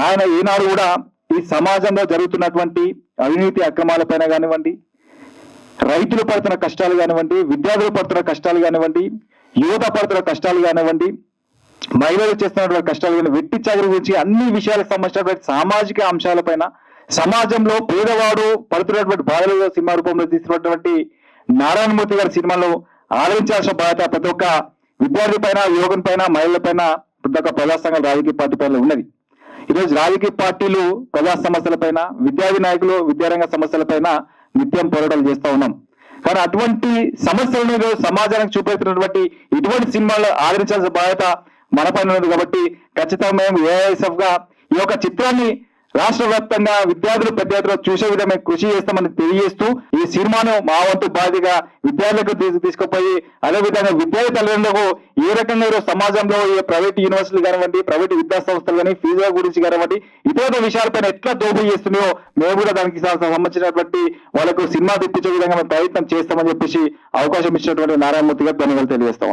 ఆయన ఈనాడు కూడా ఈ సమాజంలో జరుగుతున్నటువంటి అవినీతి అక్రమాలపైన కానివ్వండి రైతులు పడుతున్న కష్టాలు కానివ్వండి విద్యార్థులు పడుతున్న కష్టాలు కానివ్వండి యువత పడుతున్న కష్టాలు కానివ్వండి మహిళలు చేస్తున్నటువంటి కష్టాలు కానీ వెట్టి చాకరి గురించి అన్ని విషయాలకు సంబంధించినటువంటి సామాజిక అంశాలపైన సమాజంలో పేదవాడు పడుతున్నటువంటి బాధలు సినిమా రూపంలో తీసుకున్నటువంటి నారాయణమూర్తి గారి సినిమాలో ఆదరించాల్సిన బాధ్యత ప్రతి ఒక్క విద్యార్థి పైన యువకుని పైన మహిళల పైన ప్రతి ఒక్క ప్రజాసంఘ రాజకీయ పార్టీ పైన ఉన్నది. ఈరోజు రాజకీయ పార్టీలు ప్రజా సమస్యలపైన విద్యార్థి నాయకులు విద్యారంగ సమస్యలపైన నిత్యం పోరాటాలు చేస్తూ ఉన్నాం. కానీ అటువంటి సమస్యలను ఈరోజు సమాజానికి చూపెడుతున్నటువంటి ఇటువంటి సినిమాలు ఆదరించాల్సిన బాధ్యత మన పైన ఉన్నది కాబట్టి ఖచ్చితంగా మేము ఏఐఎస్ఎఫ్గా ఈ యొక్క చిత్రాన్ని రాష్ట్ర వ్యాప్తంగా విద్యార్థులు పెద్ద ఎత్తున చూసే విధంగా కృషి చేస్తామని తెలియజేస్తూ ఈ సినిమాను మా వంతు బాధ్యతగా విద్యార్థులకు తీసుకుపోయి అదే విధంగా విద్యార్థి తల్లిదండ్రులకు ఏ రకంగా ఈరోజు సమాజంలో ఏ ప్రైవేట్ యూనివర్సిటీలు కానివ్వండి ప్రైవేట్ విద్యా సంస్థలు కానీ ఫీజుల గురించి కానివ్వండి ఇతర విషయాలపైన ఎట్లా దోపిడీ చేస్తున్నాయో మేము కూడా దానికి సంబంధించినటువంటి వాళ్ళకు సినిమా తెప్పించే విధంగా మేము ప్రయత్నం చేస్తామని చెప్పేసి అవకాశం ఇచ్చినటువంటి నారాయణమూర్తి గారు ధన్యవాదాలు తెలియజేస్తా